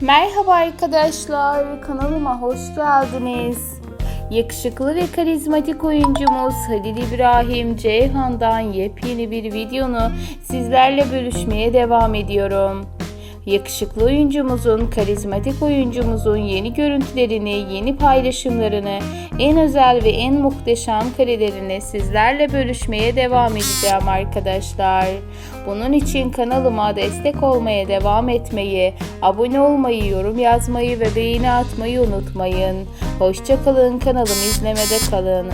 Merhaba arkadaşlar, kanalıma hoş geldiniz. Yakışıklı ve karizmatik oyuncumuz Halil İbrahim Ceyhan'dan yepyeni bir videonu sizlerle bölüşmeye devam ediyorum. Yakışıklı oyuncumuzun, karizmatik oyuncumuzun yeni görüntülerini, yeni paylaşımlarını, en özel ve en muhteşem karelerini sizlerle bölüşmeye devam edeceğim arkadaşlar. Bunun için kanalıma destek olmaya devam etmeyi, abone olmayı, yorum yazmayı ve beğeni atmayı unutmayın. Hoşçakalın kanalımı izlemede kalın.